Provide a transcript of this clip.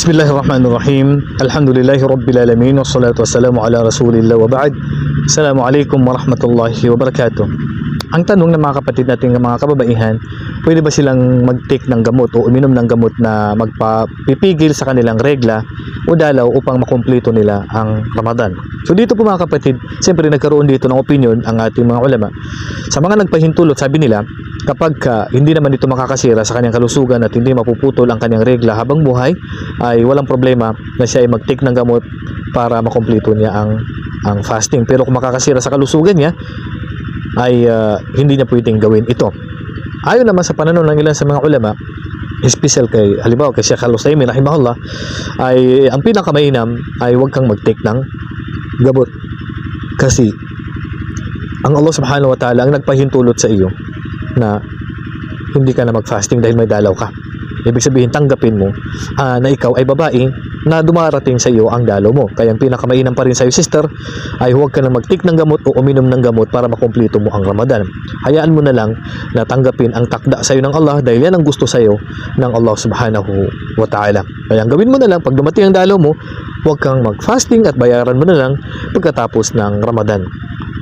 Bismillahirrahmanirrahim. Alhamdulillahi Rabbil Alamin. Wassalatu wassalamu ala Rasulillah wa ba'd. Assalamualaikum warahmatullahi wabarakatuh. Ang tanong ng mga kapatid natin ng mga kababaihan, pwede ba silang mag-take ng gamot o uminom ng gamot na magpapipigil sa kanilang regla o dalaw upang makumpleto nila ang Ramadan? So dito po mga kapatid, siyempre nagkaroon dito ng opinion ang ating mga ulama. Sa mga nagpahintulot, sabi nila, kapag ka, hindi naman ito makakasira sa kanyang kalusugan at hindi mapuputol ang kanyang regla habang buhay, ay walang problema na siya ay mag-take ng gamot para makumpleto niya ang ang fasting. Pero kung makakasira sa kalusugan niya, ay ah, hindi niya pwedeng gawin ito. Ayon naman sa pananaw ng ilan sa mga ulama, special kay halimbawa kay Sheikh Al-Usaymin rahimahullah ay ang pinakamainam ay huwag kang mag-take ng gamot kasi ang Allah subhanahu wa ta'ala ang nagpahintulot sa iyo na hindi ka na mag-fasting dahil may dalaw ka. Ibig sabihin, tanggapin mo ah, na ikaw ay babae na dumarating sa iyo ang dalaw mo. Kaya ang pinakamainam pa rin sa iyo, sister, ay huwag ka na mag-take ng gamot o uminom ng gamot para makumpleto mo ang Ramadan. Hayaan mo na lang na tanggapin ang takda sa iyo ng Allah dahil yan ang gusto sa iyo ng Allah subhanahu wa ta'ala. Kaya ang gawin mo na lang, pag dumating ang dalaw mo, huwag kang mag-fasting at bayaran mo na lang pagkatapos ng Ramadan.